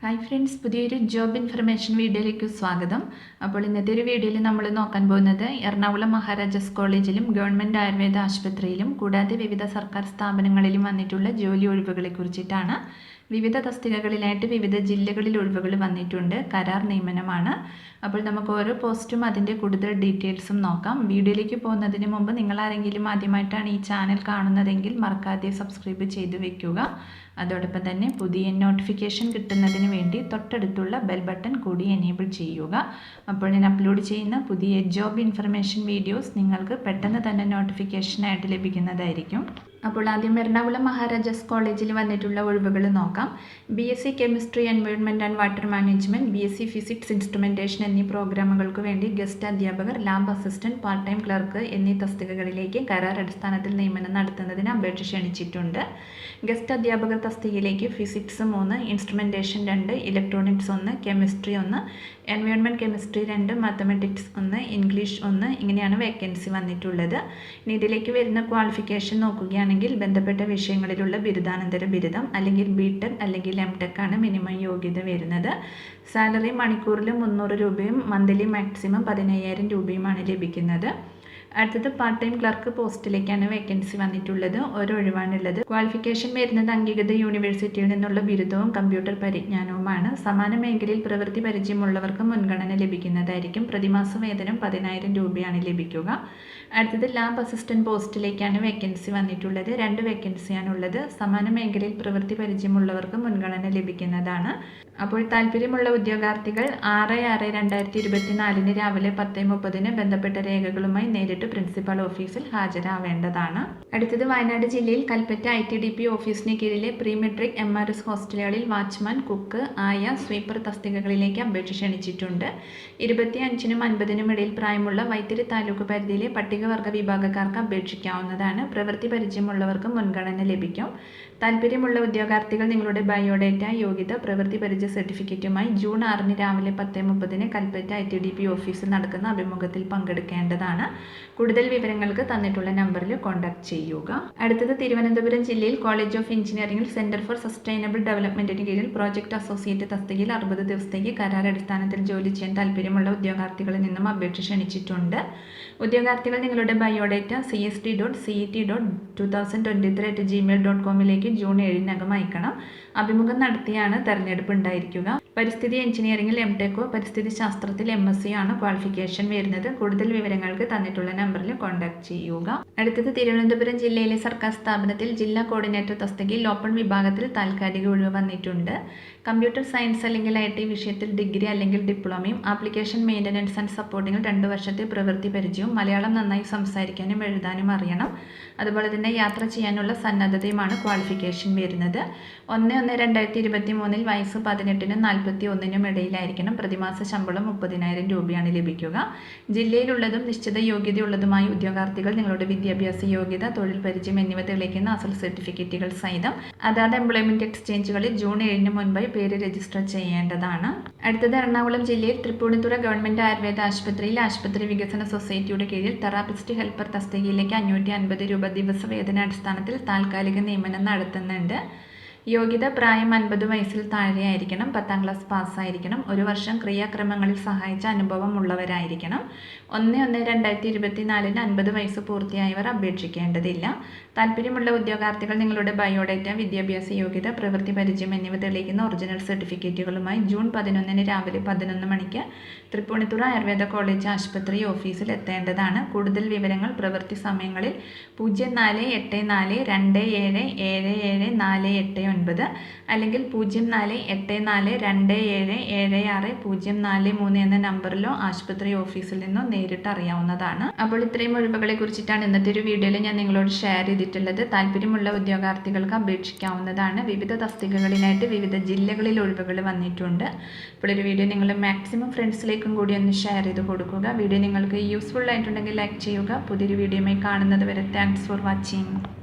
Hi friends പുതിയൊരു job information വീഡിയോയിലേക്ക് സ്വാഗതം. അപ്പോൾ ഇന്നത്തെ ഒരു വീഡിയോയിൽ നമ്മൾ നോക്കാൻ പോകുന്നത് എറണാകുളം മഹാരാജാസ് കോളേജിലും ഗവൺമെന്റ് ആയുർവേദ ആശുപത്രിയിലും കൂടാതെ വിവിധ സർക്കാർ സ്ഥാപനങ്ങളിലും വന്നിട്ടുള്ള ജോലി ഒഴിവുകളെ കുറിച്ചിട്ടാണ്. വിവിധ തസ്തികകളിലായിട്ട് വിവിധ ജില്ലകളിൽ ഒഴിവുകൾ വന്നിട്ടുണ്ട്. കരാർ നിയമനമാണ്. അപ്പോൾ നമുക്ക് ഓരോ പോസ്റ്റും അതിന്റെ കൂടുതൽ ഡീറ്റെയിൽസും നോക്കാം. വീഡിയോയിലേക്ക് പോകുന്നതിന് മുമ്പ് നിങ്ങൾ ആരെങ്കിലും ആദ്യമായിട്ടാണ് ഈ ചാനൽ കാണുന്നതെങ്കിൽ മറക്കാതെ സബ്സ്ക്രൈബ് ചെയ്ത് വെക്കുക. അതോടൊപ്പം തന്നെ പുതിയ നോട്ടിഫിക്കേഷൻ കിട്ടുന്നതിന് വേണ്ടി തൊട്ടടുത്തുള്ള ബെൽ ബട്ടൺ കൂടി എനേബിൾ ചെയ്യുക. അപ്പോൾ ഞാൻ അപ്ലോഡ് ചെയ്യുന്ന പുതിയ ജോബ് ഇൻഫർമേഷൻ വീഡിയോസ് നിങ്ങൾക്ക് പെട്ടെന്ന് തന്നെ നോട്ടിഫിക്കേഷനായിട്ട് ലഭിക്കുന്നതായിരിക്കും. അപ്പോൾ ആദ്യം എറണാകുളം മഹാരാജാസ് കോളേജിൽ വന്നിട്ടുള്ള ഒഴിവുകൾ നോക്കാം. B S C chemistry environment and water management B S C physics instrumentation എന്നീ പ്രോഗ്രാമുകൾക്ക് വേണ്ടി ഗസ്റ്റ് അധ്യാപകർ lab assistant part time clerk എന്നീ തസ്തികകളിലേക്ക് കരാർ അടിസ്ഥാനത്തിൽ നിയമനം നടത്തുന്നതിന് അപേക്ഷ ക്ഷണിച്ചിട്ടുണ്ട്. ഗസ്റ്റ് അധ്യാപകർ തസ്തികയിലേക്ക് ഫിസിക്സ് മൂന്ന് ഇൻസ്ട്രുമെന്റേഷൻ രണ്ട് ഇലക്ട്രോണിക്സ് ഒന്ന് കെമിസ്ട്രി ഒന്ന് എൻവയോൺമെന്റ് കെമിസ്ട്രി രണ്ട് മാത്തമെറ്റിക്സ് ഒന്ന് ഇംഗ്ലീഷ് ഒന്ന് ഇങ്ങനെയാണ് വേക്കൻസി വന്നിട്ടുള്ളത്. ഇനി ഇതിലേക്ക് വരുന്ന ക്വാളിഫിക്കേഷൻ നോക്കുകയാണെങ്കിൽ ബന്ധപ്പെട്ട വിഷയങ്ങളിലുള്ള ബിരുദാനന്തര ബിരുദം അല്ലെങ്കിൽ ബി ടെക് അല്ലെങ്കിൽ എം ആണ് മിനിമം യോഗ്യത വരുന്നത്. സാലറി മണിക്കൂറിൽ മുന്നൂറ് രൂപയും മന്ത്ലി മാക്സിമം പതിനയ്യായിരം രൂപയുമാണ് ലഭിക്കുന്നത്. അടുത്തത് പാർട്ട് ടൈം ക്ലർക്ക് പോസ്റ്റിലേക്കാണ് വേക്കൻസി വന്നിട്ടുള്ളത്. ഒരൊഴിവാണുള്ളത് ക്വാളിഫിക്കേഷൻ വരുന്നത് അംഗീകൃത യൂണിവേഴ്സിറ്റിയിൽ നിന്നുള്ള ബിരുദവും കമ്പ്യൂട്ടർ പരിജ്ഞാനവുമാണ്. സമാന മേഖലയിൽ പ്രവൃത്തി പരിചയമുള്ളവർക്ക് മുൻഗണന ലഭിക്കുന്നതായിരിക്കും. പ്രതിമാസ വേതനം പതിനായിരം രൂപയാണ് ലഭിക്കുക. അടുത്തത് ലാബ് അസിസ്റ്റന്റ് പോസ്റ്റിലേക്കാണ് വേക്കൻസി വന്നിട്ടുള്ളത്. രണ്ട് വേക്കൻസിയാണുള്ളത് സമാന മേഖലയിൽ പ്രവൃത്തി പരിചയമുള്ളവർക്ക് മുൻഗണന ലഭിക്കുന്നതാണ്. അപ്പോൾ താല്പര്യമുള്ള ഉദ്യോഗാർത്ഥികൾ ആറ് ആറ് രണ്ടായിരത്തി ഇരുപത്തിനാലിന് രാവിലെ പത്ത് മുപ്പതിന് ബന്ധപ്പെട്ട രേഖകളുമായി നേരിട്ട് പ്രിൻസിപ്പൽ ഓഫീസിൽ ഹാജരാവേണ്ടതാണ്. അടുത്തത് വയനാട് ജില്ലയിൽ Kalpetta I T D P ഓഫീസിന് കീഴിലെ pre matric M R S ഹോസ്റ്റലുകളിൽ watchman cook ആയ സ്വീപ്പർ തസ്തികകളിലേക്ക് അപേക്ഷ ക്ഷണിച്ചിട്ടുണ്ട്. ഇരുപത്തി അഞ്ചിനും അൻപതിനും ഇടയിൽ പ്രായമുള്ള വൈത്തിരി താലൂക്ക് പരിധിയിലെ പട്ടികവർഗ വിഭാഗക്കാർക്ക് അപേക്ഷിക്കാവുന്നതാണ്. പ്രവൃത്തി പരിചയമുള്ളവർക്ക് മുൻഗണന ലഭിക്കും. താല്പര്യമുള്ള ഉദ്യോഗാർത്ഥികൾ നിങ്ങളുടെ ബയോഡേറ്റ യോഗ്യത പ്രവൃത്തി പരിചയ സർട്ടിഫിക്കറ്റുമായി ജൂൺ ആറിന് രാവിലെ പത്ത് മുപ്പതിന് Kalpetta I T D P ഓഫീസിൽ നടക്കുന്ന അഭിമുഖത്തിൽ പങ്കെടുക്കേണ്ടതാണ്. കൂടുതൽ വിവരങ്ങൾക്ക് തന്നിട്ടുള്ള നമ്പറിൽ കോൺടാക്ട് ചെയ്യുക. അടുത്തത് തിരുവനന്തപുരം ജില്ലയിൽ കോളേജ് ഓഫ് എഞ്ചിനീയറിംഗിൽ സെന്റർ ഫോർ സസ്റ്റൈനബിൾ ഡെവലപ്മെന്റിന് കീഴിൽ പ്രോജക്റ്റ് അസോസിയേറ്റ് തസ്തികയിൽ അറുപത് ദിവസത്തേക്ക് കരാർ അടിസ്ഥാനത്തിൽ ജോലി ചെയ്യാൻ താല്പര്യമുള്ള ഉദ്യോഗാർത്ഥികളിൽ നിന്നും അപേക്ഷ ക്ഷണിച്ചിട്ടുണ്ട്. ഉദ്യോഗാർത്ഥികൾ നിങ്ങളുടെ biodata C S T dot C T dot two thousand twenty three at Gmail dot കോമിലേക്ക് June ഏഴിനകം അയക്കണം. അഭിമുഖം നടത്തിയാണ് തെരഞ്ഞെടുപ്പ് ഉണ്ടായിരിക്കുക പരിസ്ഥിതി എഞ്ചിനീയറിംഗിൽ എം ടെക്കോ പരിസ്ഥിതി ശാസ്ത്രത്തിൽ എം എസ് സി ആണ് ക്വാളിഫിക്കേഷൻ വരുന്നത്. കൂടുതൽ വിവരങ്ങൾക്ക് തന്നിട്ടുള്ള നമ്പറിൽ കോൺടാക്ട് ചെയ്യുക. അടുത്തത് തിരുവനന്തപുരം ജില്ലയിലെ സർക്കാർ സ്ഥാപനത്തിൽ ജില്ലാ കോർഡിനേറ്റർ തസ്തികയിൽ ഓപ്പൺ വിഭാഗത്തിൽ താൽക്കാലിക ഒഴിവ് വന്നിട്ടുണ്ട്. കമ്പ്യൂട്ടർ സയൻസ് അല്ലെങ്കിൽ ഐ ടി വിഷയത്തിൽ ഡിഗ്രി അല്ലെങ്കിൽ ഡിപ്ലോമയും ആപ്ലിക്കേഷൻ മെയിന്റനൻസ് ആൻഡ് സപ്പോർട്ടിങ്ങിൽ രണ്ട് വർഷത്തെ പ്രവൃത്തി പരിചയവും മലയാളം നന്നായി സംസാരിക്കാനും എഴുതാനും അറിയണം. അതുപോലെ തന്നെ യാത്ര ചെയ്യാനുള്ള സന്നദ്ധതയുമാണ് ക്വാളിഫിക്കേഷൻ വരുന്നത്. ഒന്ന് ഒന്ന് രണ്ടായിരത്തി ഇരുപത്തി മൂന്നിൽ വയസ്സ് പതിനെട്ടിനും നാൽപ്പത്തി ഒന്നിനും ഇടയിലായിരിക്കണം പ്രതിമാസ ശമ്പളം മുപ്പതിനായിരം രൂപയാണ് ലഭിക്കുക. ജില്ലയിലുള്ളതും നിശ്ചിത യോഗ്യതയുള്ളതുമായ ഉദ്യോഗാർത്ഥികൾ നിങ്ങളുടെ വിദ്യാഭ്യാസ യോഗ്യത തൊഴിൽ പരിചയം എന്നിവ തെളിയിക്കുന്ന അസൽ സർട്ടിഫിക്കറ്റുകൾ സഹിതം അതാത് എംപ്ലോയ്മെന്റ് എക്സ്ചേഞ്ചുകളിൽ ജൂൺ ഏഴിന് മുൻപായി പേര് രജിസ്റ്റർ ചെയ്യേണ്ടതാണ്. അടുത്തത് എറണാകുളം ജില്ലയിൽ തൃപ്പൂണിത്തുറ ഗവൺമെന്റ് ആയുർവേദ ആശുപത്രിയിൽ ആശുപത്രി വികസന സൊസൈറ്റിയുടെ കീഴിൽ തെറാപ്പിസ്റ്റ് ഹെൽപ്പർ തസ്തികയിലേക്ക് അഞ്ഞൂറ്റി അൻപത് രൂപ ദിവസ വേതന അടിസ്ഥാനത്തിൽ താൽക്കാലിക നിയമനം നടത്തുന്നുണ്ട്. യോഗ്യത പ്രായം അൻപത് വയസ്സിൽ താഴെയായിരിക്കണം പത്താം ക്ലാസ് പാസ്സായിരിക്കണം ഒരു വർഷം ക്രിയാക്രമങ്ങളിൽ സഹായിച്ച അനുഭവം ഉള്ളവരായിരിക്കണം. ഒന്ന് ഒന്ന് രണ്ടായിരത്തി ഇരുപത്തി നാലിന് അൻപത് വയസ്സ് പൂർത്തിയായവർ അപേക്ഷിക്കേണ്ടതില്ല. താല്പര്യമുള്ള ഉദ്യോഗാർത്ഥികൾ നിങ്ങളുടെ ബയോഡേറ്റ വിദ്യാഭ്യാസ യോഗ്യത പ്രവൃത്തി പരിചയം എന്നിവ തെളിയിക്കുന്ന ഒറിജിനൽ സർട്ടിഫിക്കറ്റുകളുമായി ജൂൺ പതിനൊന്നിന് രാവിലെ പതിനൊന്ന് മണിക്ക് തൃപ്പൂണിത്തുറ ആയുർവേദ കോളേജ് ആശുപത്രി ഓഫീസിൽ എത്തേണ്ടതാണ്. കൂടുതൽ വിവരങ്ങൾ പ്രവൃത്തി സമയങ്ങളിൽ പൂജ്യം നാല് എട്ട് നാല് രണ്ട് ഏഴ് ഏഴ് ഏഴ് നാല് എട്ട് ഒൻപത് അല്ലെങ്കിൽ പൂജ്യം നാല് എട്ട് നാല് രണ്ട് ഏഴ് ഏഴ് ആറ് പൂജ്യം നാല് മൂന്ന് എന്ന നമ്പറിലോ ആശുപത്രി ഓഫീസിൽ നിന്നോ നേരിട്ട് അറിയാവുന്നതാണ്. അപ്പോൾ ഇത്രയും ഒഴിവുകളെ കുറിച്ചിട്ടാണ് ഇന്നത്തെ ഒരു വീഡിയോയിൽ ഞാൻ നിങ്ങളോട് ഷെയർ ചെയ്തിട്ടുള്ളത്. താല്പര്യമുള്ള ഉദ്യോഗാർത്ഥികൾക്ക് അപേക്ഷിക്കാവുന്നതാണ്. വിവിധ തസ്തികകളിലായിട്ട് വിവിധ ജില്ലകളിൽ ഒഴിവുകൾ വന്നിട്ടുണ്ട്. അപ്പോൾ ഒരു വീഡിയോ നിങ്ങൾ മാക്സിമം ഫ്രണ്ട്സിലേക്കും കൂടി ഒന്ന് ഷെയർ ചെയ്ത് കൊടുക്കുക. വീഡിയോ നിങ്ങൾക്ക് യൂസ്ഫുൾ ആയിട്ടുണ്ടെങ്കിൽ ലൈക്ക് ചെയ്യുക. പുതിയൊരു വീഡിയോയുമായി കാണുന്നത് വരെ താങ്ക്സ് ഫോർ വാച്ചിങ്